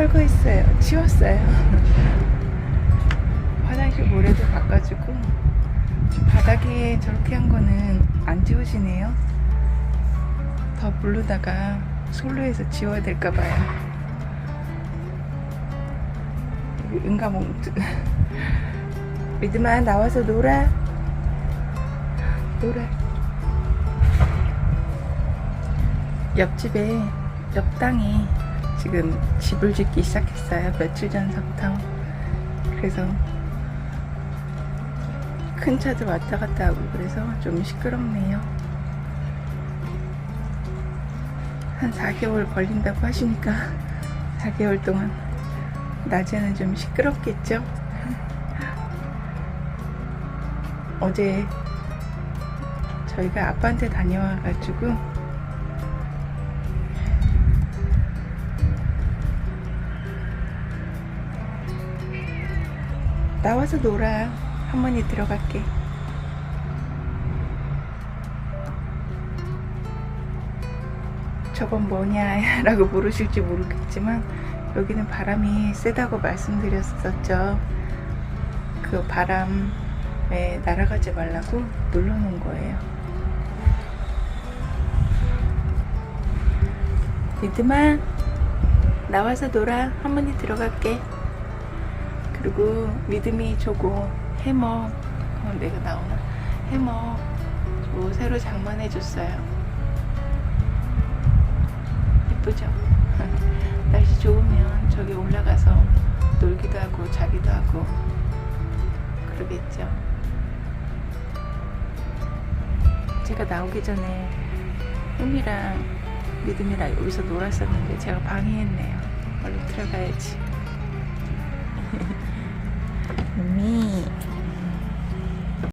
철거했어요. 치웠어요. 화장실 모래도 바꿔주고 바닥에 저렇게 한 거는 안 지워지네요. 더 부르다가 솔로에서 지워야 될까 봐요. 여기 은가몽투. 믿음아 나와서 놀아. 놀아. 옆집에 옆 땅에 지금 집을 짓기 시작했어요. 며칠 전서부터. 그래서 큰 차들 왔다 갔다 하고 그래서 좀 시끄럽네요. 한 4개월 걸린다고 하시니까 4개월 동안 낮에는 좀 시끄럽겠죠? 어제 저희가 아빠한테 다녀와가지고 나와서 놀아. 할머니 들어갈게. 저건 뭐냐 라고 물으실지 모르겠지만 여기는 바람이 세다고 말씀드렸었죠. 그 바람에 날아가지 말라고 눌러놓은 거예요. 믿음아 나와서 놀아 할머니 들어갈게 그리고 믿음이 저거 해머 어, 내가 나오나? 해머 저 새로 장만해 줬어요. 예쁘죠? 날씨 좋으면 저기 올라가서 놀기도 하고 자기도 하고 그러겠죠? 제가 나오기 전에 꿈이랑 믿음이랑 여기서 놀았었는데 제가 방해했네요. 얼른 들어가야지